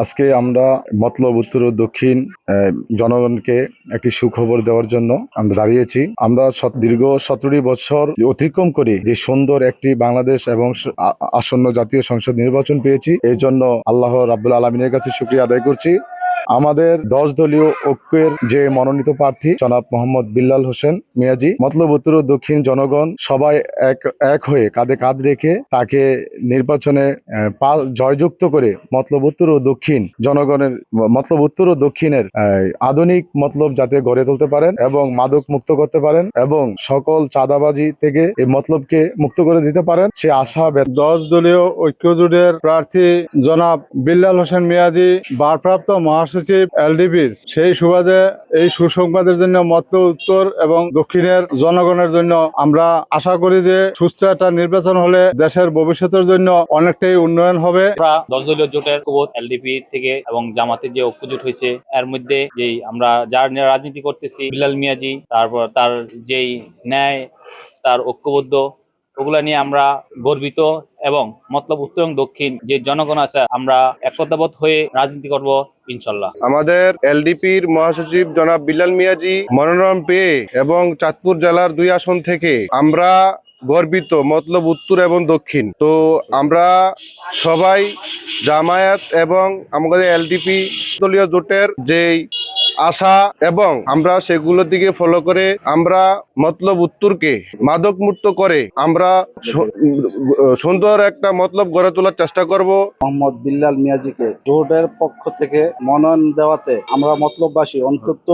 আজকে আমরা মতলব উত্তর ও দক্ষিণ জনগণকে একটি সুখবর দেওয়ার জন্য আমরা দাঁড়িয়েছি। আমরা দীর্ঘ সতেরোটি বছর অতিক্রম করে যে সুন্দর একটি বাংলাদেশ এবং আসন্ন জাতীয় সংসদ নির্বাচন পেয়েছি। এই জন্য আল্লাহ রাবুল আলমিনের কাছে শুক্রিয়া আদায় করছি। আমাদের দশ দলীয় ঐক্যের যে মনোনীত প্রার্থী জনাব মোহাম্মদ বিল্লাল হোসেন মিয়াজি, মতলব উত্তর দক্ষিণ জনগণ সবাই এক এক হয়ে কাঁধে কাঁধ রেখে তাকে নির্বাচনে জয়যুক্ত করে মতলব উত্তর ও দক্ষিণ জনগণের, মতলব উত্তর ও দক্ষিণের আধুনিক মতলব যাতে গড়ে তুলতে পারেন এবং মাদক মুক্ত করতে পারেন এবং সকল চাঁদাবাজি থেকে এই মতলবকে মুক্ত করে দিতে পারেন, সে আশা দশ দলীয় ঐক্যজোটের প্রার্থী জনাব বিল্লাল হোসেন মিয়াজি, ভারপ্রাপ্ত মহাসচিব এলডিপির সেই সুবাদে এই সুসংবাদের জন্য মধ্য উত্তর এবং দক্ষিণের জনগণের জন্য আমরা আশা করি যে সুস্থ একটা নির্বাচন হলে দেশের ভবিষ্যতের জন্য অনেকটাই উন্নয়ন হবে। দশ দলীয় জোটের এলডিপি থেকে এবং জামাতের যে ঐক্যজোট হয়েছে, এর মধ্যে যেই আমরা যার রাজনীতি করতেছি, বিলাল মিয়াজি, তারপর তার যেই ন্যায়, তার ঐক্যবদ্ধ ওগুলা নিয়ে আমরা গর্বিত এবং মতলব উত্তর এবং দক্ষিণ যে জনগণ আছে, আমরা একতাবদ্ধ হয়ে রাজনীতি করব ইনশাল্লাহ। আমাদের এলডিপির মহাসচিব জনাব বিলাল মিয়াজি মনোনয়ন পেয়ে এবং চাঁদপুর জেলার দুই আসন থেকে আমরা গর্বিত, মতলব উত্তর এবং দক্ষিণ। তো আমরা সবাই জামায়াত এবং আমাদের এলডিপি দলীয় জোটের যেই আশা এবং আমরা সেগুলোর দিকে ফলো করে আমরা মতলব উত্তরকে মাদক মুক্ত করে আমরা সুন্দর একটা মতলব গড়ে তোলার চেষ্টা করব। মোহাম্মদ বিল্লাল মিয়াজিকে জোটের পক্ষ থেকে মনোনয়ন দেওয়াতে আমরা মতলববাসী অন্তত